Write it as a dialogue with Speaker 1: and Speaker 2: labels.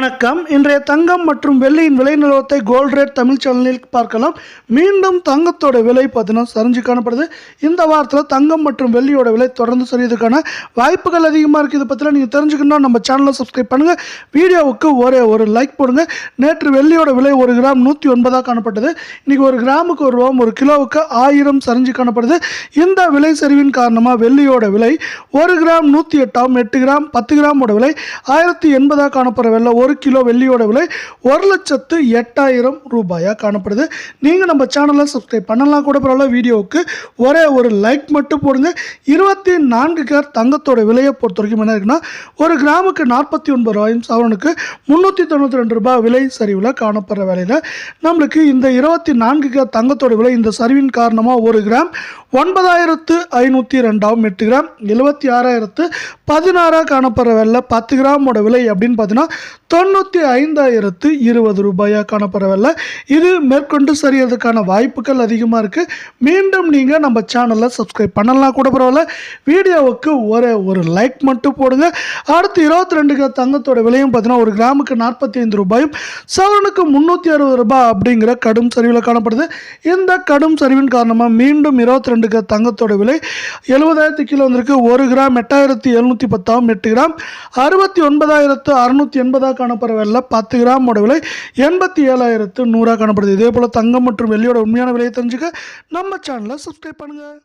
Speaker 1: வணக்கம். இன்றைய தங்கம் மற்றும் வெள்ளியின் விலை நிலவரத்தை கோல்ட் ரேட் தமிழ் சேனலில் பார்க்கலாம். மீண்டும் தங்கத்தோட விலை பார்த்தீங்கன்னா சரிஞ்சு காணப்படுது. இந்த வாரத்தில் தங்கம் மற்றும் வெள்ளியோட விலை தொடர்ந்து சரியதுக்கான வாய்ப்புகள் அதிகமாக இருக்குது இதை பற்றிலாம் நீங்கள் தெரிஞ்சுக்கணும் நம்ம சேனலை சப்ஸ்கிரைப் பண்ணுங்கள் வீடியோவுக்கு ஒரே ஒரு லைக் போடுங்க. நேற்று வெள்ளியோட விலை ஒரு கிராம் நூற்றி ஒன்பதாக காணப்பட்டது. இன்றைக்கி ஒரு கிராமுக்கு ஒரு ரூபா ஒரு கிலோவுக்கு ஆயிரம் சரிஞ்சு காணப்படுது. இந்த விலை சரிவின் காரணமாக வெள்ளியோட விலை ஒரு கிராம் நூற்றி எட்டாம் எட்டு கிராம் பத்து கிராமோட விலை ஆயிரத்தி எண்பதாக காணப்படுற வெள்ளை ஒரு கிலோ வெள்ளியோட விலை ஒரு லட்சத்து எட்டாயிரம் ரூபாயாக காணப்படுது. நீங்கள் நம்ம சேனலை சப்ஸ்கிரைப் பண்ணலாம் கூட பரவாயில்ல வீடியோவுக்கு ஒரே ஒரு லைக் மட்டும் போடுங்க. இருபத்தி நான்கு கேர் தங்கத்தோட விலையை பொறுத்த வரைக்கும் என்ன இருக்குன்னா ஒரு கிராமுக்கு நாற்பத்தி ஒன்பது ரூபாயும் சவரனுக்கு முந்நூற்றி தொண்ணூற்றி ரெண்டு ரூபாய் விலை சரிவில் காணப்படுற வேலையில் நம்மளுக்கு இந்த இருபத்தி நான்கு கேர் தங்கத்தோட விலை இந்த சரிவின் காரணமாக ஒரு கிராம் ஒன்பதாயிரத்து ஐநூற்றி ரெண்டாவும் எட்டு கிராம் எழுபத்தி ஆறாயிரத்து பதினாறாக காணப்படுற வெள்ளை பத்து கிராமோட விலை அப்படின்னு பார்த்தீங்கன்னா தொண்ணூற்றி ஐந்தாயிரத்து இருபது ரூபாயாக காணப்படுற வெள்ளை. இது மேற்கொண்டு சரியறதுக்கான வாய்ப்புகள் அதிகமாக இருக்குது மீண்டும் நீங்கள் நம்ம சேனலை சப்ஸ்கிரைப் பண்ணலாம் கூட பரவாயில்ல. வீடியோவுக்கு ஒரே ஒரு லைக் மட்டும் போடுங்க. அடுத்து இருபத்தி ரெண்டு கிலோ தங்கத்தோட விலையும் பார்த்தீங்கன்னா ஒரு கிராமுக்கு நாற்பத்தி ஐந்து ரூபாயும் சவரனுக்கு முந்நூற்றி அறுபது ரூபாய் அப்படிங்கிற கடும் சரிவில் காணப்படுது. இந்த கடும் சரிவின் காரணமாக மீண்டும் இருபத்தி ரெண்டு தங்கத்தோட விலை எழுபதாயிரத்து கிலோ வந்திருக்கு. ஒரு கிராம் எட்டாயிரத்தி எழுநூற்றி பத்தாம் எட்டு கிராம். அறுபத்தி ஒன்பதாயிரத்து அறுநூற்றி எண்பதாக காணப்படுற விலையில் பத்து கிராமோட விலை எண்பத்தி ஏழாயிரத்து நூறாக காணப்படுது. இதே போல் தங்கம் மற்றும் வெள்ளியோட உண்மையான விலையை தெரிஞ்சுக்க நம்ம சேனலை சப்ஸ்கிரைப் பண்ணுங்கள்